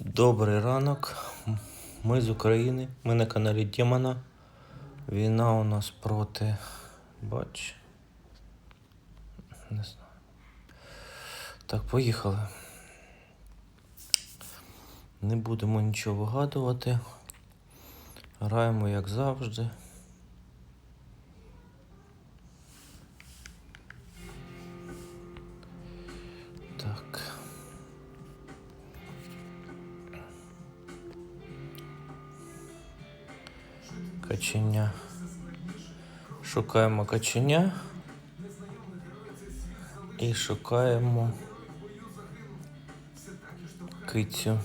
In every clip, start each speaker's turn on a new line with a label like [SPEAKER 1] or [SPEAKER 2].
[SPEAKER 1] Добрий ранок. Ми з України. Ми на каналі Дімана. Війна у нас проти. Бач. Не знаю. Так, поїхали. Не будемо нічого вигадувати. Граємо як завжди. Каченя. Шукаємо каченя. І шукаємо кицю.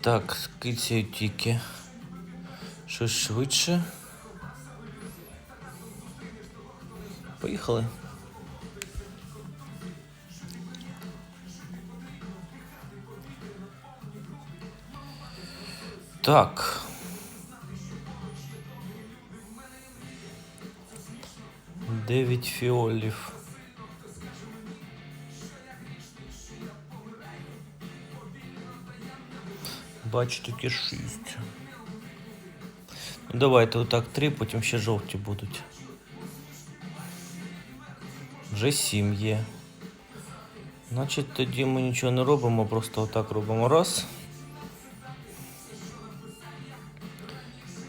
[SPEAKER 1] Так, з кицею тільки. Щось швидше. Поїхали. Так. Дев'ять фіолів. Бачу тільки шість. Ну, давайте отак три, потім ще жовті будуть. Вже сім є. Значить, тоді ми нічого не робимо, просто отак робимо раз.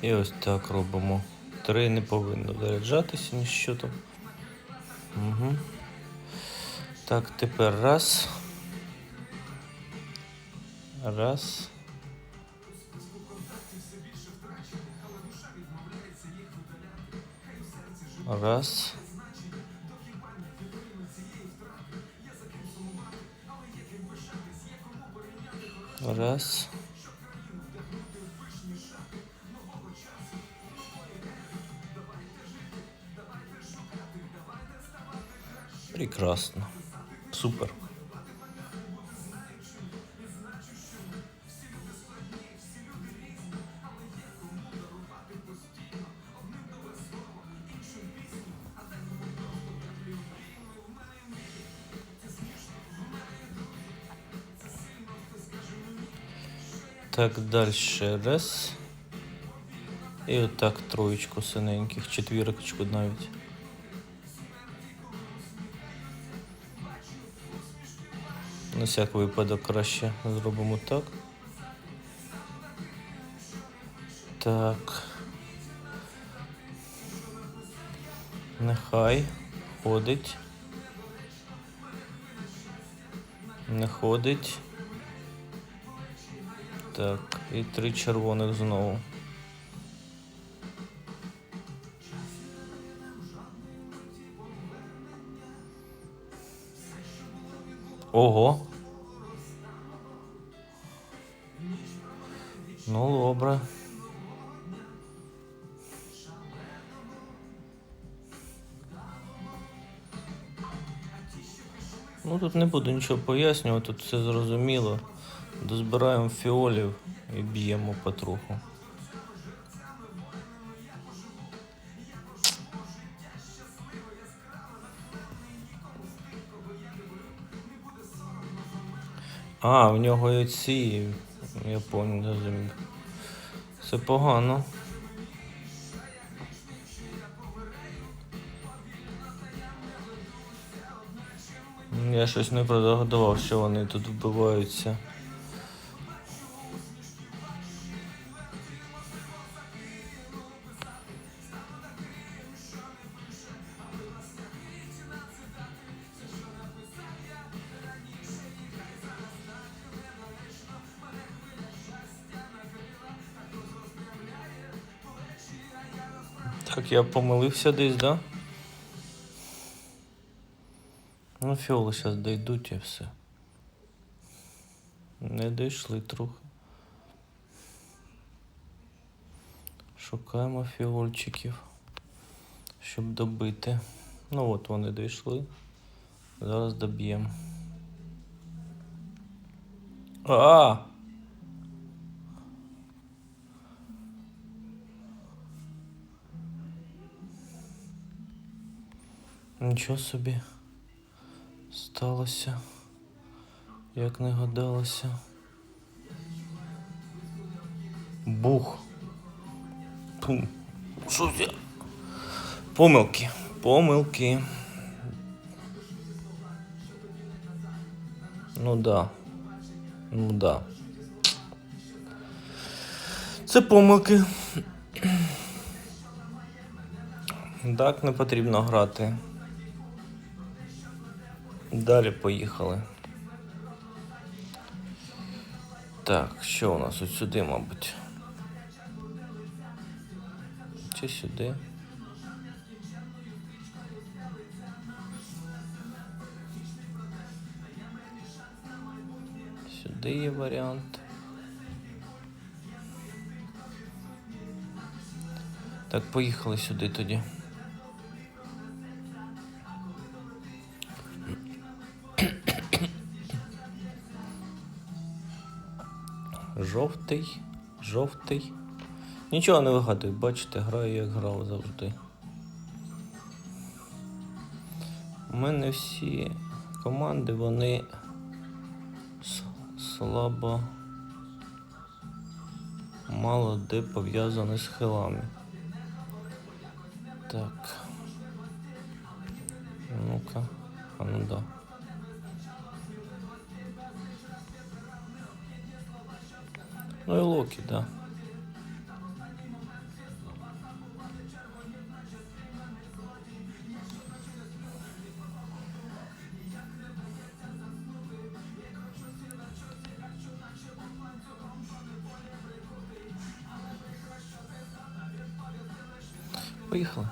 [SPEAKER 1] І ось так робимо. Три не повинно заряджатися ніщо там. Угу. Так, тепер раз. Раз. Раз. Раз. Прекрасно. Супер. Так, дальше раз. І отак троєчку синеньких, четвірочку навіть. На всяк випадок краще зробимо так. Так. Нехай ходить. Не ходить. Так, і три червоних знову. Ого. Ну, добре. Ну тут не буду нічого пояснювати, тут все зрозуміло. Дозбираємо фіолів і б'ємо потроху. А, в нього і ці. Я поняв зрозумів. Це погано. Я щось не продогадував, що вони тут вбиваються. Так, я помилився десь, да? Ну, фіоли зараз дійдуть і все. Не дійшли трохи. Шукаємо фіольчиків, щоб добити. Ну от вони дійшли. Зараз доб'ємо. А! Нічого собі. сталося, як не гадалося. Бух. Пум. Що це? Помилки. Помилки. Ну да. Ну да. Це помилки. Так не потрібно грати. Далі поїхали. Так, що у нас от сюди, мабуть. Чи сюди? Сюди є варіант. Так, поїхали сюди тоді. Жовтий, жовтий. Нічого не вигадую, бачите, граю як грав завжди. У мене всі команди, вони слабо мало де пов'язані з хилами. Так. Ну-ка. А ну да. Ну и Локи, да. Поїхали.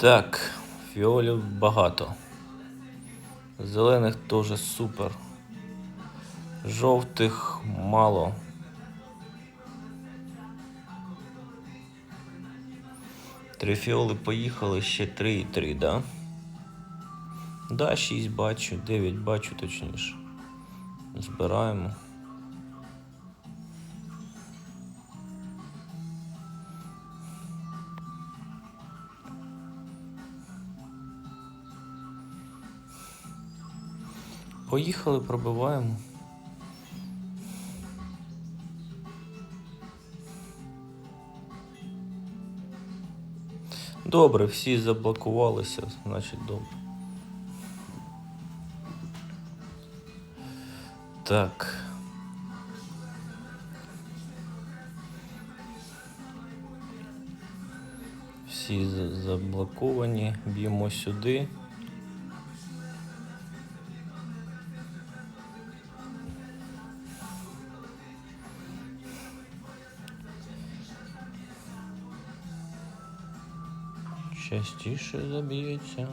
[SPEAKER 1] Так, фіолів багато. Зелених теж супер. Жовтих мало. Три фіоли поїхали, ще три і три, да? Да, 6 бачу, 9 бачу точніше. Збираємо. Поїхали, пробиваємо. Добре, всі заблокувалися, значить добре. Так. Всі заблоковані. Б'ємо сюди. Частіше заб'ється.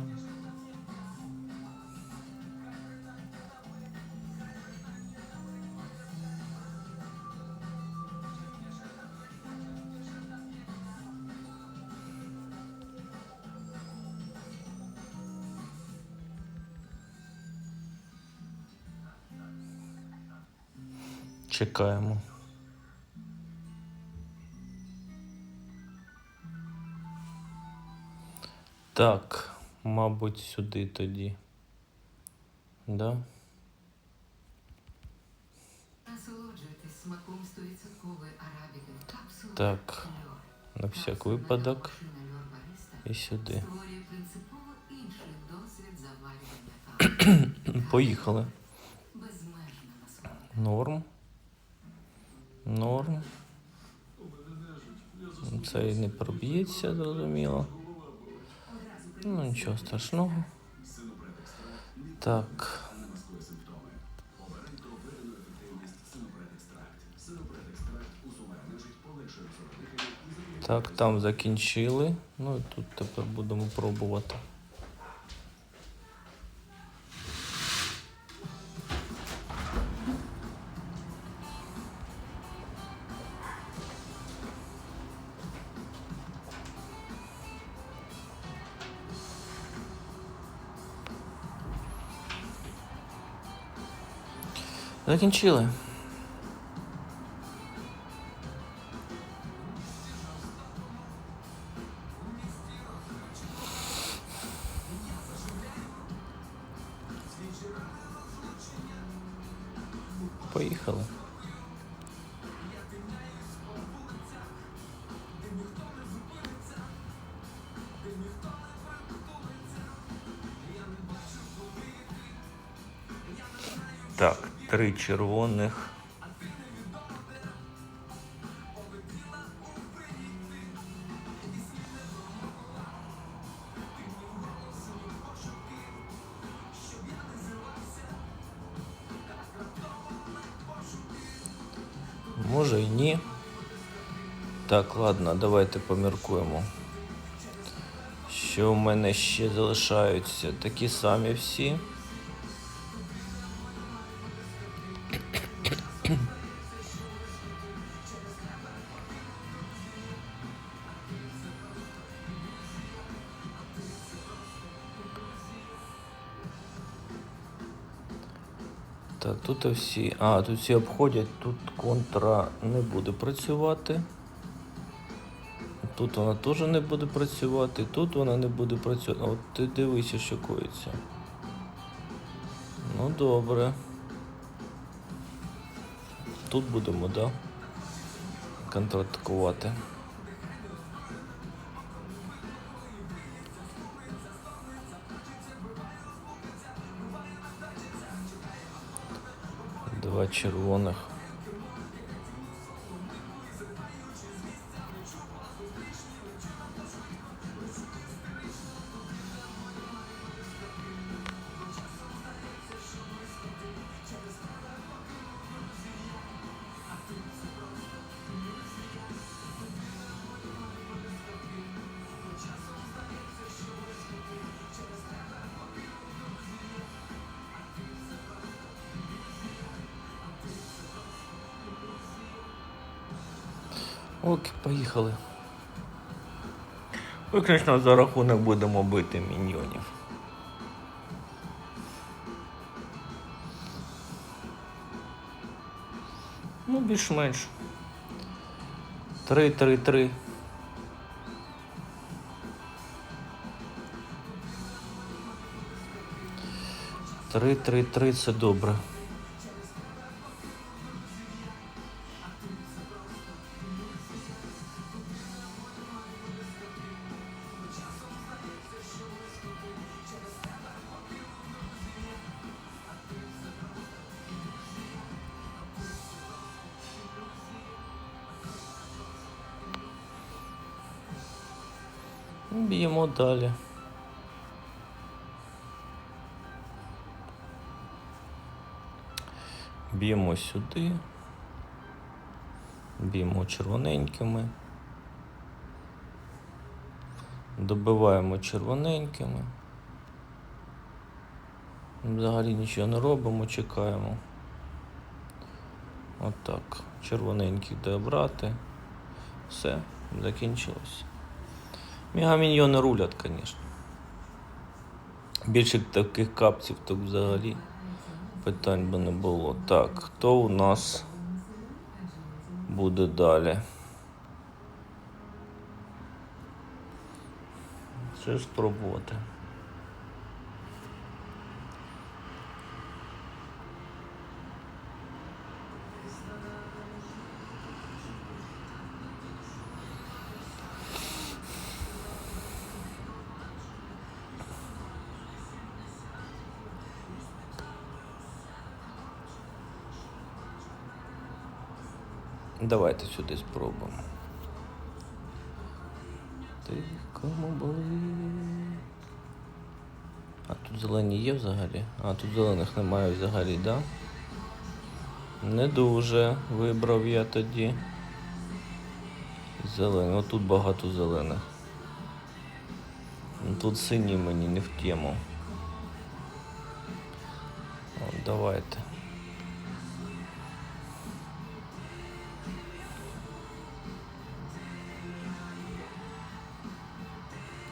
[SPEAKER 1] Чекаємо. Так, мабуть, сюди тоді. Да?
[SPEAKER 2] Насолоджуйтесь смаком 100% арабіки. Капсула
[SPEAKER 1] Так, на всяк випадок. І сюди.
[SPEAKER 2] створює принципово інший досвід заварювання кави.
[SPEAKER 1] Поїхали.
[SPEAKER 2] Безмежна насолода.
[SPEAKER 1] Норм. Норм. Це і не проб'ється, зрозуміло. Ну, нічого страшного. Так. Так, там закінчили. Ну і тут тепер будемо пробувати. Закінчили. Червоних. Може і ні. Так, ладно, давайте поміркуємо. Що в мене ще залишаються? Такі самі всі. Тут всі. А, тут всі обходять, тут контра не буде працювати. Тут вона теж не буде працювати, тут вона не буде працювати. От ти дивися, що коїться. Ну добре. Тут будемо, да? Контратакувати. Два червоних. Поїхали. Виключно за рахунок будемо бити міньйонів. Ну, більш-менш. Три, три, три. Три, три, три, це добре. Далі. Б'ємо сюди. Б'ємо червоненькими. Добиваємо червоненькими. Взагалі нічого не робимо, чекаємо. Отак. Червоненьких добрати. Все, закінчилось. Мегаміньйони рулять, звісно. Більше таких капців то взагалі питань би не було. Так, хто у нас буде далі? Що спробувати? Давайте сюди спробуємо. Тихому болить. А тут зелені є взагалі? А тут зелених немає взагалі, да? Не дуже вибрав я тоді. Зелений. Отут багато зелених. Ну, Тут сині мені не в тему. Давайте.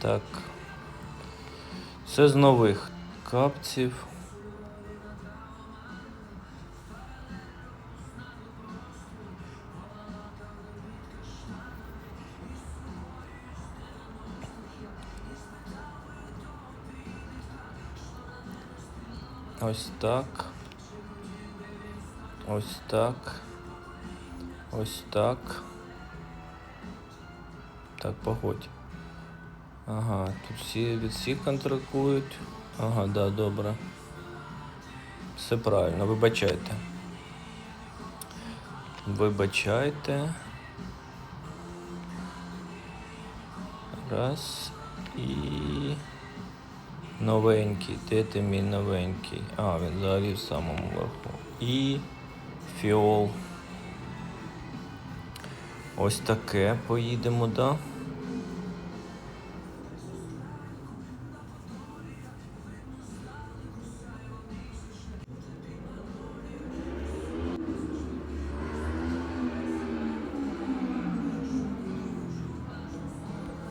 [SPEAKER 1] Так. Це з нових капців. Ось так. Ось так. Ось так. Так, погодь. Ага, тут всі від всіх контрактують. Ага, да, добре. Все правильно, вибачайте. Вибачайте. Раз і. Новенький. Де ти мій новенький? А, він взагалі в самому верху. І фіол. Ось таке поїдемо, да?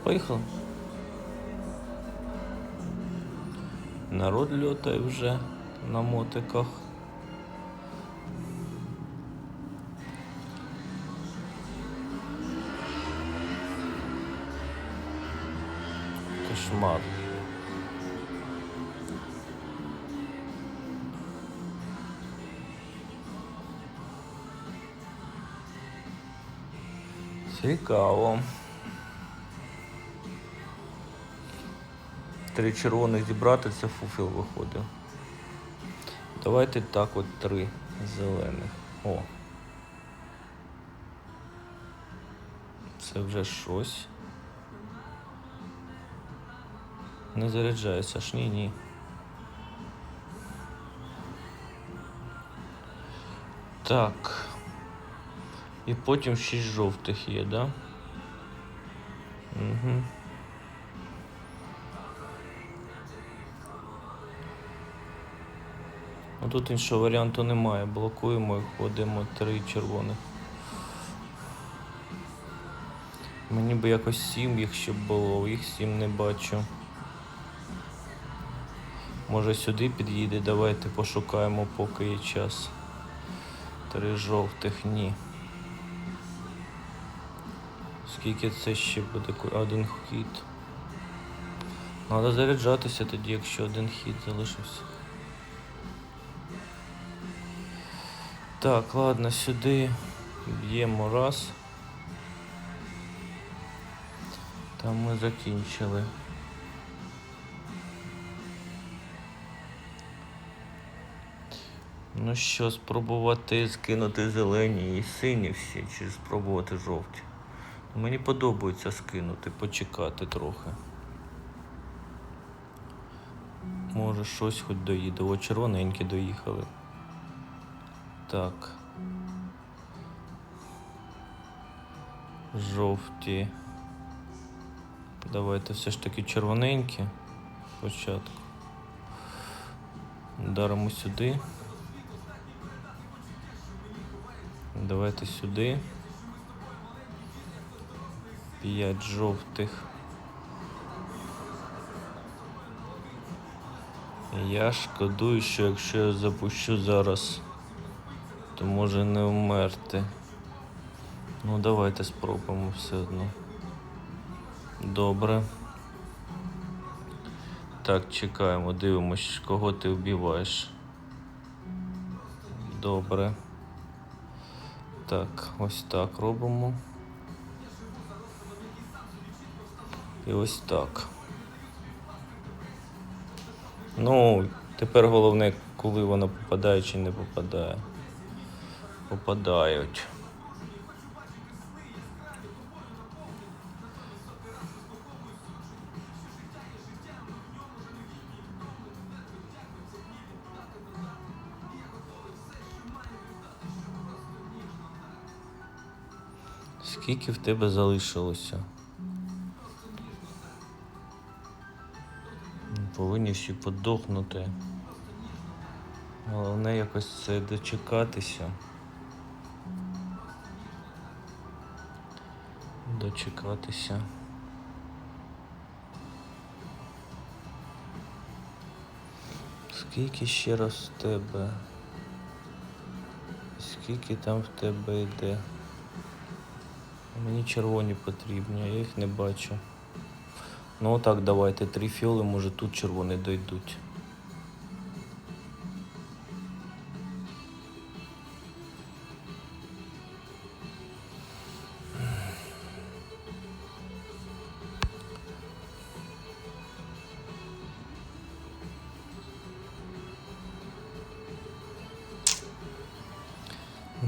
[SPEAKER 1] Поїхали. Народ льотає вже на мотиках. Кошмар. Цікаво. Три червоних зібрати, це фуфіл виходить. Давайте так от три зелених. О. Це вже щось. Не заряджається аж ні, ні. Так. І потім шість жовтих є, да? Угу. Ну тут іншого варіанту немає. Блокуємо і ходимо три червоних. Мені би якось сім їх ще було, їх сім не бачу. Може сюди під'їде, давайте пошукаємо, поки є час. Три жовтих, ні. Скільки це ще буде? Один хід. Треба заряджатися тоді, якщо один хід залишився. Так, ладно, сюди б'ємо раз. Там ми закінчили. Ну що, спробувати скинути зелені і сині всі, чи спробувати жовті. Мені подобається скинути, почекати трохи. Може щось хоч доїде. О, червоненькі доїхали. Так. Жовті. Давайте все ж таки червоненькі. Спочатку. Даримо сюди. Давайте сюди. П'ять жовтих. Я шкодую, що якщо я запущу зараз, то може не вмерти. Ну давайте спробуємо все одно. Добре. Так, чекаємо, дивимось, кого ти вбиваєш. Добре. Так, ось так робимо. І ось так. Ну, тепер головне, коли вона попадає чи не попадає. Попадають. Скільки в тебе залишилося? Повинні всі подохнути. Головне якось це дочекатися. Дочекатися. Скільки ще раз в тебе? Скільки там в тебе йде? Мені червоні потрібні, я їх не бачу. Ну так, давайте три фіоли, може тут червоні дойдуть.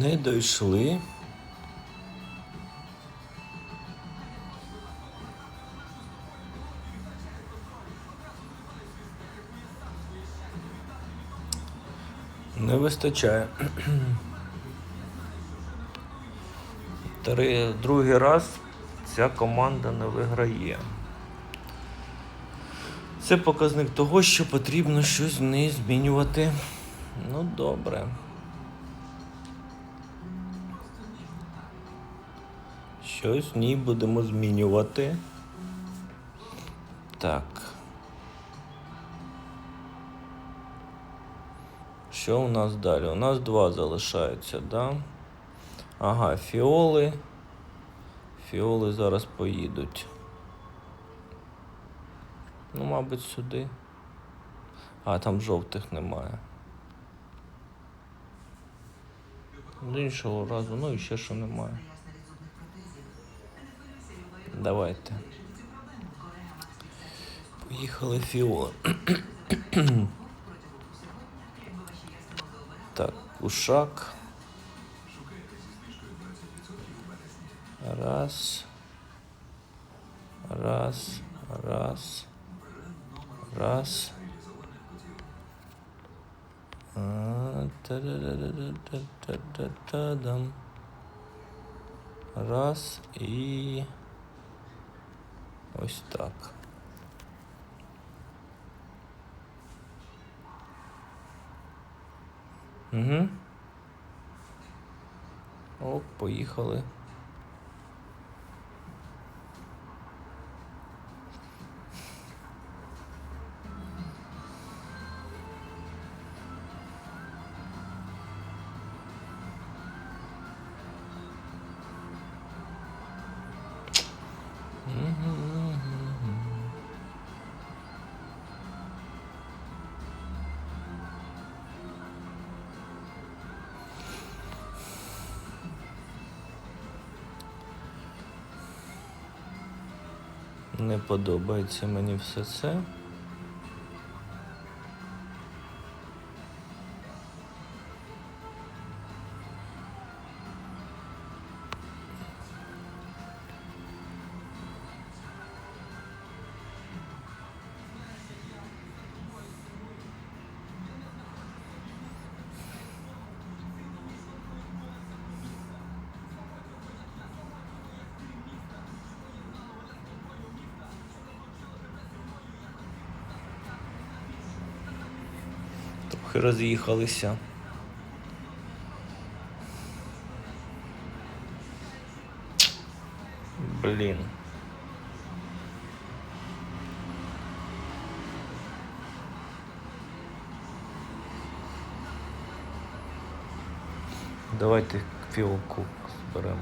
[SPEAKER 1] Не дійшли. Не вистачає. Три, другий раз ця команда не виграє. Це показник того, що потрібно щось в неї змінювати. Ну, добре. Щось в ній будемо змінювати. Так. Що у нас далі? У нас два залишаються, да? Ага, фіоли. Фіоли зараз поїдуть. Ну, мабуть, сюди. А, там жовтих немає. З іншого разу, ну і ще що немає. Давайте. Поїхали фіоли. так, кушак. Раз. Раз. Раз. Раз. А, та-да-да-да-да-да-да-дам. Раз і ось так. Угу. О, поїхали. Подобається мені все це. Трохи роз'їхалися. Блін. Давайте фіолку зберемо.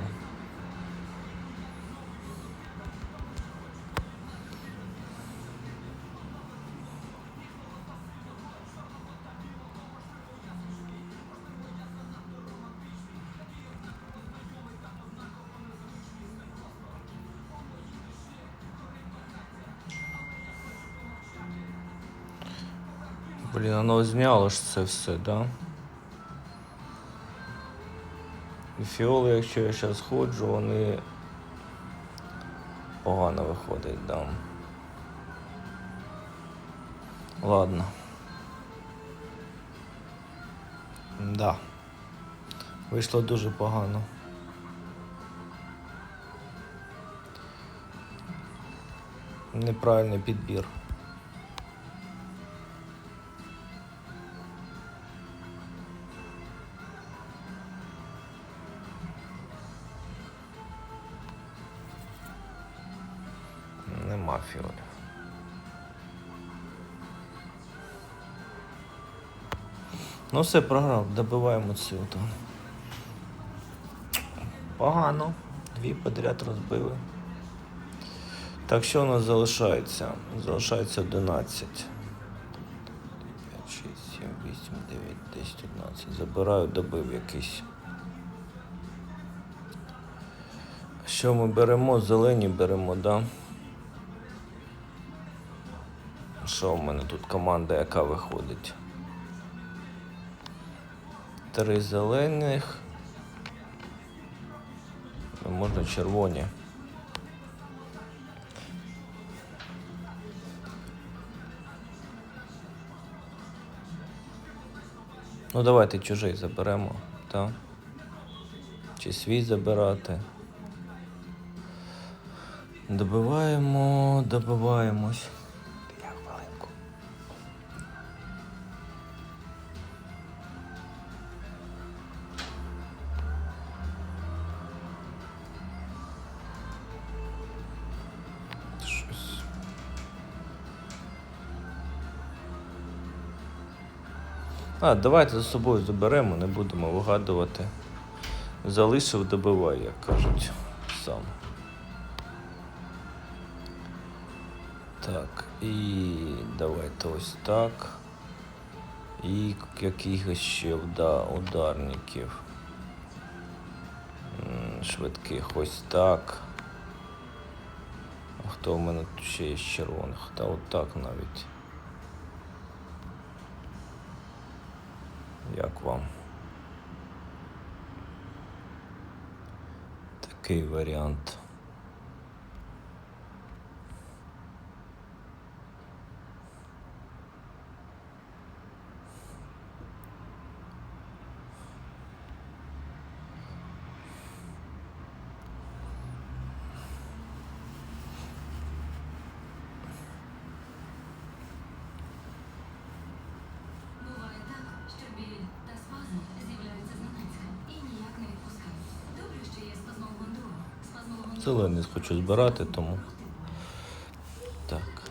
[SPEAKER 1] Блін, воно зняло ж це все, да? І фіоли, якщо я зараз ходжу, вони погано виходять, да. Ладно. Да. Вийшло дуже погано. Неправильний підбір. Нема. Ну все, програв, добиваємо цю. то. Погано. Дві подряд розбили. Так, що у нас залишається? Залишається 11. 5, 6, 7, 8, 9, 10, 11. Забираю, добив якийсь. Що ми беремо? Зелені беремо, да? Що в мене тут команда, яка виходить? Три зелених, Ну, Можна червоні. Ну давайте чужий заберемо, так? Чи свій забирати. Добиваємо, добиваємось. А, давайте за собою заберемо, не будемо вигадувати. Залишив, добивай, як кажуть сам. Так, і давайте ось так. І якихось ще да, ударників. Швидких ось так. А хто в мене тут ще є червоних? Та отак навіть. Як вам? Такий варіант.
[SPEAKER 3] Буває так, що біль та спазм з'являються зненацька і ніяк не відпускають. Добре, що є спазмолгондро. Спазмолгондро
[SPEAKER 1] Зелений хочу збирати, тому. Так.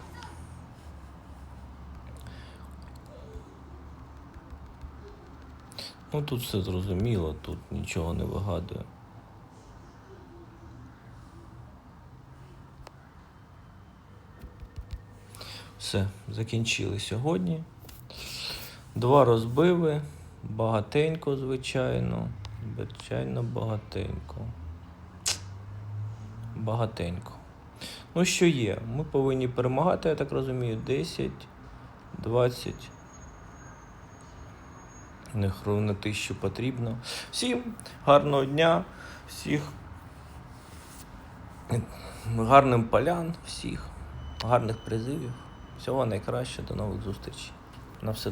[SPEAKER 1] Ну тут все зрозуміло, тут нічого не вигадую. Все, закінчили сьогодні. Два розбиви, багатенько, звичайно. Звичайно, багатенько. Багатенько. Ну, що є? Ми повинні перемагати, я так розумію, 10, 20. Не на тисячу потрібно. Всім гарного дня, всіх гарним полян, всіх, гарних призивів. Всього найкраще, до нових зустрічей. На все добре.